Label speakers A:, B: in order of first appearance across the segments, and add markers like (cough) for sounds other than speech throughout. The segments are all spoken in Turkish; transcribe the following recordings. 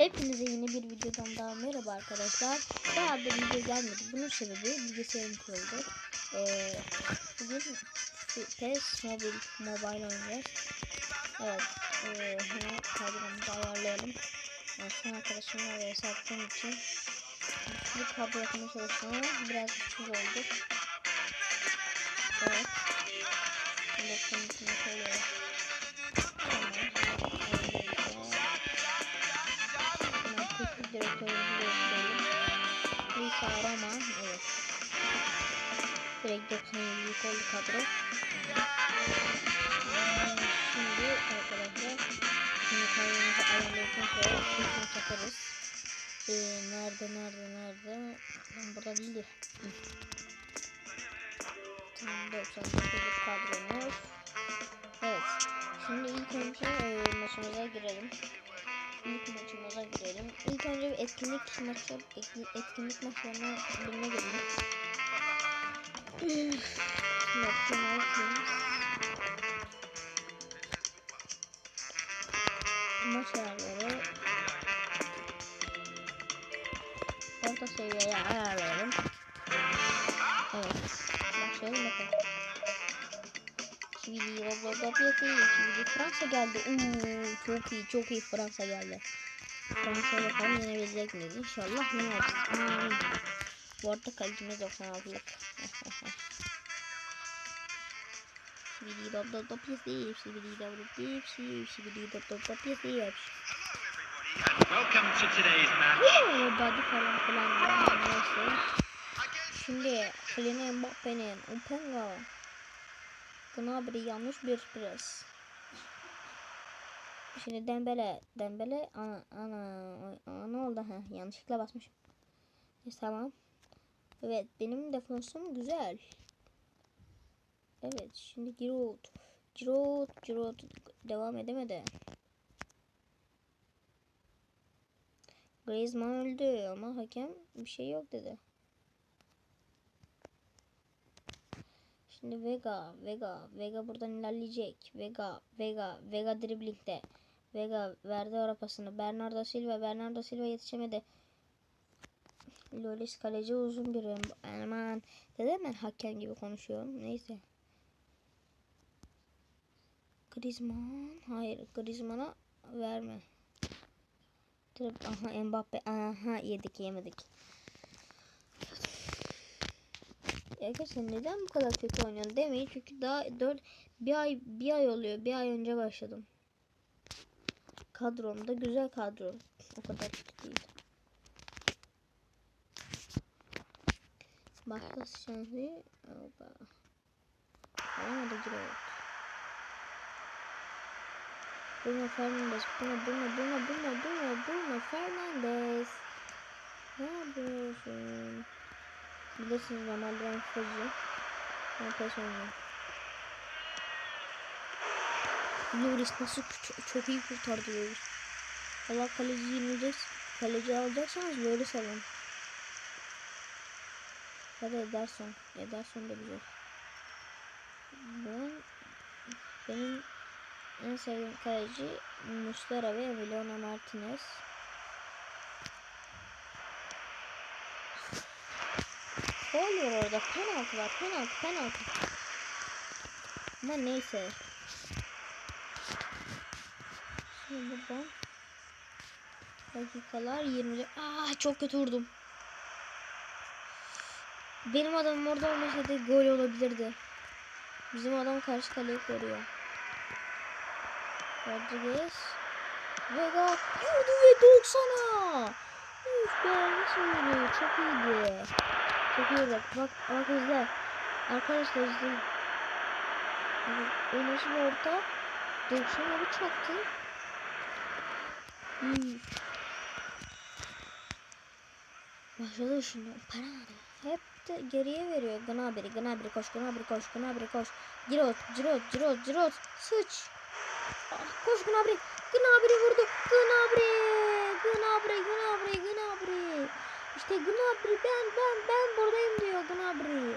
A: Hepinize yeni bir videodan daha merhaba arkadaşlar. Daha da video gelmedi. Bunun sebebi bilgisayarım kırıldı. Ee, bugün PES Mobil Mobile oynayacağız. Evet. E, hemen kadromuzu ayarlayalım. Yani son arkadaşımla attığım için bir kablo yapmaya çalıştım biraz güçsüz olduk. Evet. Şimdi içine kadro. Şimdi arkadaşlar şimdi kadromuzu ayarladıktan sonra teknik yaparız. Ee, nerede nerede nerede? Ben burada değildi. Hı. Tamam 99 kadromuz. Evet. Şimdi ilk önce e, maçımıza girelim. İlk maçımıza girelim. İlk önce bir etkinlik maçı, etki- etkinlik maçlarına birine girelim. National Teams. Maç ayarları. Orta seviyeye ayarlayalım. Evet. Başlayalım bakalım. Çivili Roblox yapıyor. Çivili Fransa geldi. Uuu, çok iyi çok iyi Fransa geldi. Fransa bakalım yenebilecek miyiz? İnşallah yeneriz. Amin. Bu arada kalecimiz 96'lık. (laughs) Çivili Roblox yapıyor. Çivili Roblox yapıyor. Çivili Roblox yapıyor.
B: Welcome to today's match.
A: Oo, body falan filan. Neyse. Şimdi Kylian Mbappe'nin Upenga Gnabry yanlış bir pres. Şimdi Dembele, Dembele ana ana ana oldu ha? Yanlışlıkla basmışım. Neyse tamam. Evet benim defansım güzel. Evet şimdi Giroud. Giroud, Giroud devam edemedi. Griezmann öldü ama hakem bir şey yok dedi. Şimdi Vega, Vega, Vega buradan ilerleyecek. Vega, Vega, Vega driblingde. Vega verdi ara pasını. Bernardo Silva, Bernardo Silva yetişemedi. Loris kaleci uzun bir aman. Dedim ben hakem gibi konuşuyorum. Neyse. Griezmann, hayır Griezmann'a verme. Trip, aha Mbappe, aha yedik yemedik. Arkadaşlar neden bu kadar kötü oynuyorsun demeyin çünkü daha 4 bir ay bir ay oluyor. Bir ay önce başladım. Kadrom da güzel kadro. O kadar kötü değil. Başka şansı Oba. Olmadı Giroud. Bruno Fernandes, Bruno, Bruno, Bruno, Bruno, Bruno, Bruno Fernandes. Ne yapıyorsun? Bilirsiniz normalde ben fazla. Ben pes oynuyorum. Loris nasıl çok, iyi kurtardı Loris. Allah kaleci yenilecek. Kaleci alacaksanız Loris alın. Ya da Ederson. Ederson da güzel. Ben benim en sevdiğim kaleci Muslera ve Emiliano Martinez. Ne oluyor orada? Penaltı var. Penaltı, penaltı. Ama neyse. Şimdi buradan dakikalar 20. Aa çok kötü vurdum. Benim adamım orada olmasaydı gol olabilirdi. Bizim adam karşı kaleyi koruyor. Rodriguez. Vega vurdu ve 90'a. Üf be nasıl vuruyor? Çok iyiydi. Çok iyi bak. Bak, izle. Arkadaşlar izleyin. Nasıl bir orta? 90'a bir çaktı. Üf. Başladı şimdi. Para Hep de geriye veriyor. Gnabry, Gnabry koş, Gnabry koş, Gnabry koş. Giroud, Giroud, Giroud, Giroud. Sıç. Ah, koş Gnabry. Gnabry vurdu. Gnabry. Gnabry, Gnabry, Gnabry. İşte Gnabry ben ben ben buradayım diyor Gnabry.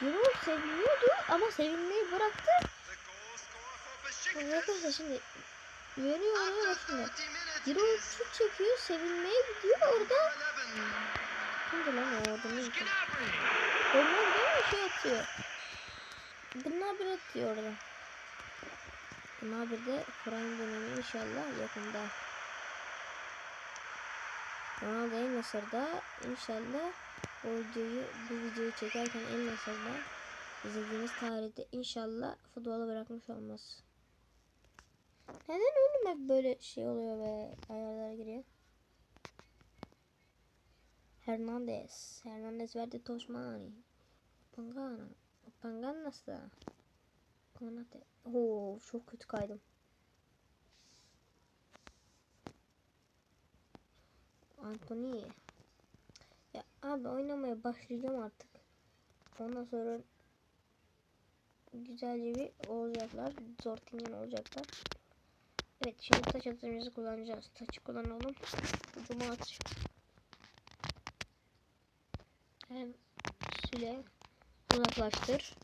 A: Giroud seviniyordu ama sevinmeyi bıraktı. Arkadaşlar şimdi oraya bak şimdi.
B: 30 minutes
A: Giroud şut çekiyor sevinmeye gidiyor orada.
B: 11.
A: Kimdi lan o?
B: Gnabry.
A: Onlar değil mi şey atıyor. Bunlar bir atıyor orada. Bunlar bir de prime dönemi inşallah yakında. Ronaldo El Nasır'da inşallah o videoyu bu videoyu çekerken El Nasır'da izlediğiniz tarihte inşallah futbola bırakmış olmaz. Neden oğlum hep böyle şey oluyor ve ayarlara giriyor? Hernandez. Hernandez verdi Tosmani. Pangana. Pangana nasıl? Konate. Oo çok kötü kaydım. Anthony. Ya abi oynamaya başlayacağım artık. Ondan sonra güzelce bir olacaklar. Zortingen olacaklar. Evet şimdi taç atışımızı kullanacağız. Taçı kullanalım. Ucuma at. Hem süle uzaklaştır.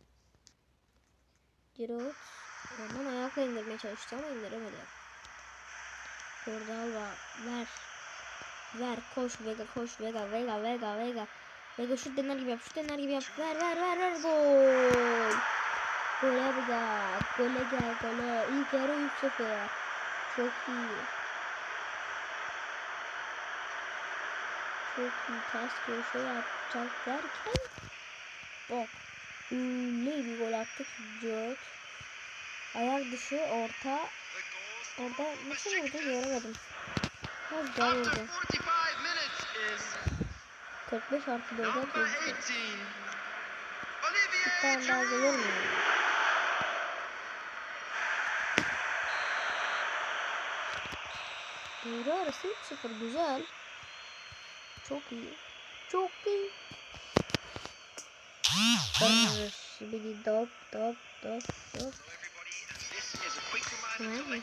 A: Giroud Roman ayakla indirmeye çalıştı ama indiremedi. Orada Alba ver. Ver koş Vega koş Vega Vega Vega Vega. Vega şut dener gibi yap şut dener gibi yap. Ver ver ver ver gol. Gole bir gel. Gole gel gole. İlk yarı 3-0. Çok iyi. İyi ters köşe yapacak derken bak öyle bir gol attık George ayak dışı orta. Orada nasıl vurdu göremedim. Ha güzel vurdu.
B: 45 minutes is
A: 45 artı 4'e
B: number
A: vurdu
B: 18.
A: bir tane daha gelir mi? Devre arası 3-0 güzel. Çok iyi. Çok iyi. Şibidi dop dop dop dop.
B: everybody,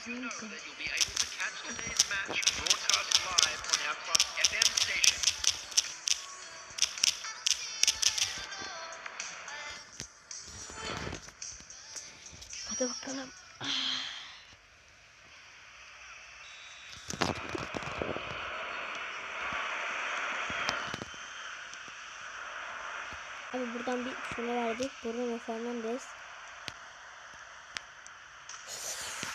B: and
A: Buradan Fernandez.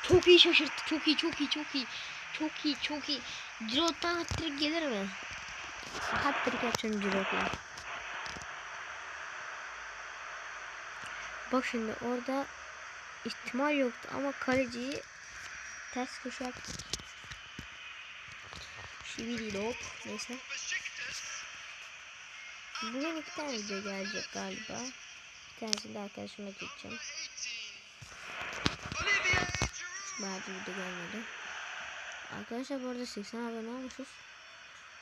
A: Çok iyi şaşırttı. Çok iyi, çok iyi, çok iyi. Çok iyi, çok iyi. Giroud'dan hat-trick gelir mi? Hat-trick yapacağım Giroud'la. Bak şimdi orada ihtimal yoktu ama kaleciyi ters köşe yaptık. Şibidi hop. Neyse. Bugün iki tane video gelecek galiba.
B: 18. Olivier Giroud.
A: Bayağı video gelmedi. Arkadaşlar bu arada 80 abone olmuşuz.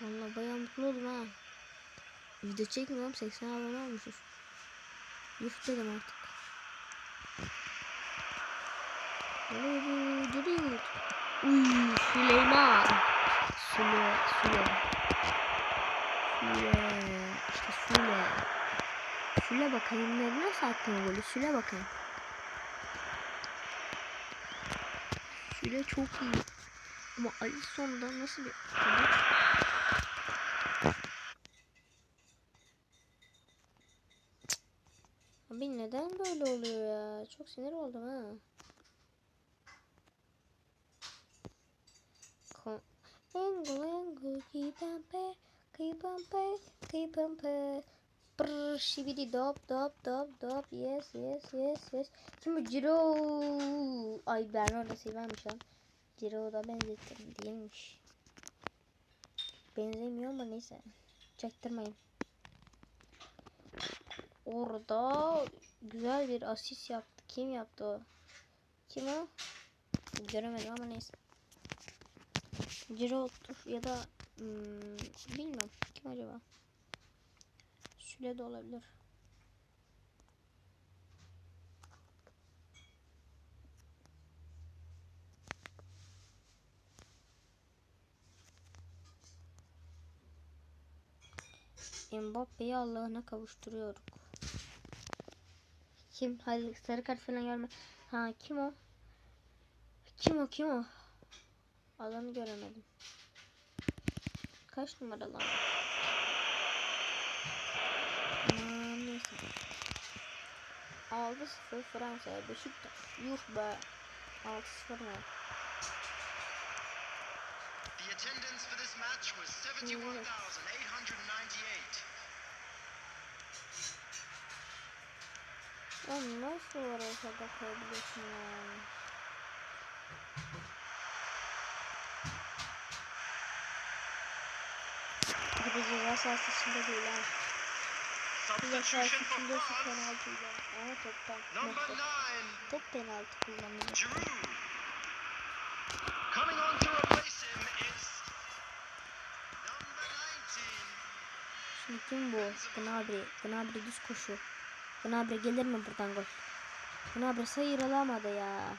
A: Vallahi bayağı mutlu oldum ha. Video çekmiyorum 80 abone olmuşuz. Yuh dedim artık. Giroud. Uy Süleyman. Süle, Süle. Süle. Süle. Bakayım ne nasıl attın golü? Süle bakayım. Süle çok iyi. Ama Alisson'da nasıl bir... Abi neden böyle oluyor ya? Çok sinir oldum ha. Engo engo kipampe kipampe kipampe Brrr şibidi dop dop dop dop yes yes yes yes Kim bu Ciro Ay ben orada severmiş lan Ciro da benzettim değilmiş Benzemiyor ama neyse Çaktırmayın Orada güzel bir asist yaptı. Kim yaptı o? Kim o? Göremedim ama neyse. Giroud'dur ya da hmm, bilmiyorum. Kim acaba? Süle de olabilir. Mbappe'yi Allah'ına kavuşturuyorduk. Kim? Hadi sarı kart falan görme. Ha kim o? Kim o kim o? Adamı göremedim. Kaç numara lan? 6-0 Fransa Beşiktaş. Yuh be. 6-0 ne?
B: The attendance for this match was 71,898.
A: Lan nasıl oraya kadar koyabiliyorsun ya? Bir de ceza sahası içinde değil ha. Su
B: France.
A: penaltıyla. Ama toptan.
B: 9,
A: Top penaltı kullanılıyor.
B: Giroud. Coming on to replace him is number 19.
A: Şimdi kim bu? Gnabry. Gnabry düz koşu. Gnabry gelir mi buradan gol? Gnabry sayır alamadı ya.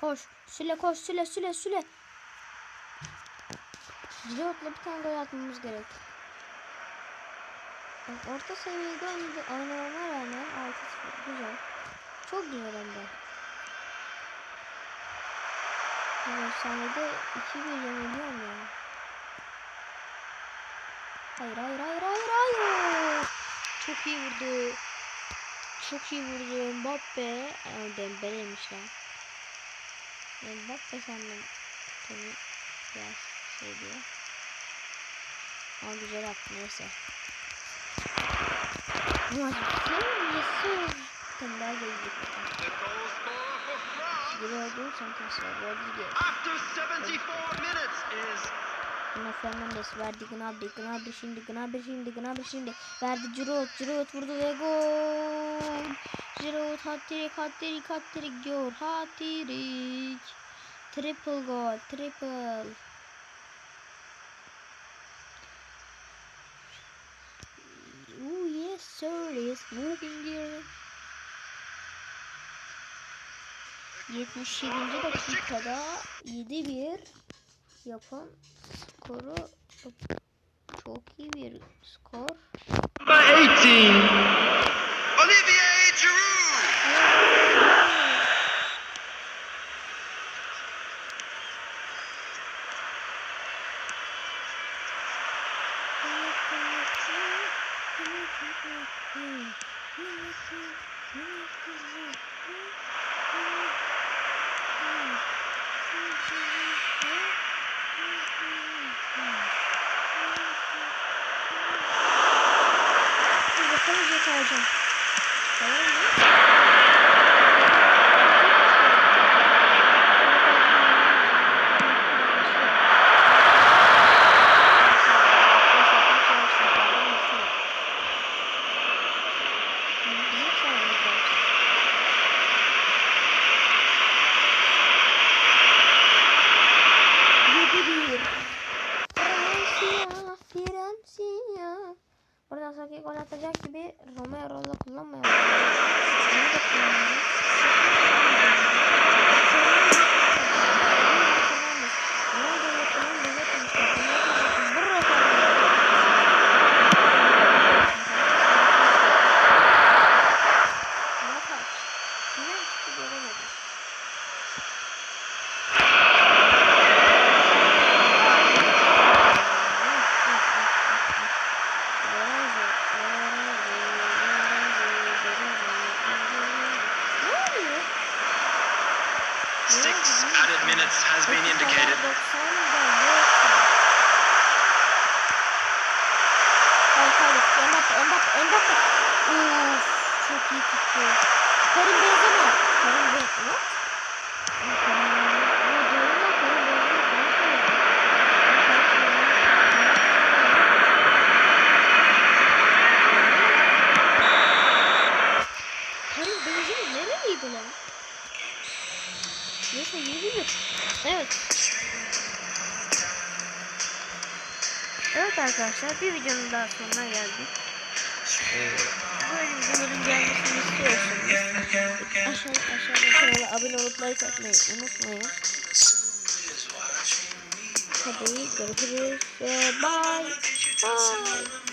A: Koş. Süle koş. Süle süle süle. Giroud'la bir tane gol atmamız gerek. Bak, Orta seviyede oynamama rağmen 6-0 güzel. Çok güzel hem de. Evet saniyede 2 milyon milyon ya. Hayır hayır hayır hayır hayır. Çok iyi vurdu. Çok iyi vurdu Mbappe. Ama Dembele'ymiş lan. Mbappe sandım. Tabii biraz diyor. Ama güzel attı neyse. Bitsin. Yesin.
B: Scorer for France
A: Geri
B: after 74 minutes is
A: Bruno Fernandes verdi Gnabry, Gnabry şimdi, Gnabry şimdi, Gnabry şimdi. Verdi Giroud, Giroud vurdu ve gol. Giroud hat-trick, hat-trick, hat-trick diyor. Hat-trick. Triple gol, triple. İt's moving here. 77. dakikada 7-1 yapan skoru çok iyi bir skor.
B: number 18. Olivier Giroud.
A: Dur bakalım jet alacağım. Tamam mı? Bizim sayemizde olsun. Yedi bir. Fransız, Fransız. Buradan sonraki gol atacak gibi Romero'la kullanmayalım. Bunu da kullanalım. Ne oluyor?
B: Six added minutes has been indicated.
A: Çok iyi tuttu. Karim Benzema. Karim Benzema. Karim Benzema. Ya doğru lan, Karim Benzema falan söyledi. Karim Benzema nereliydi lan? Neyse 7 Evet. Evet arkadaşlar bir videonun daha sonuna geldik. Ee, böyle videoların gelmesini istiyorsanız aşağı, aşağıda kanala abone olup like atmayı unutmayın. Hadi görüşürüz. Bye. Ay.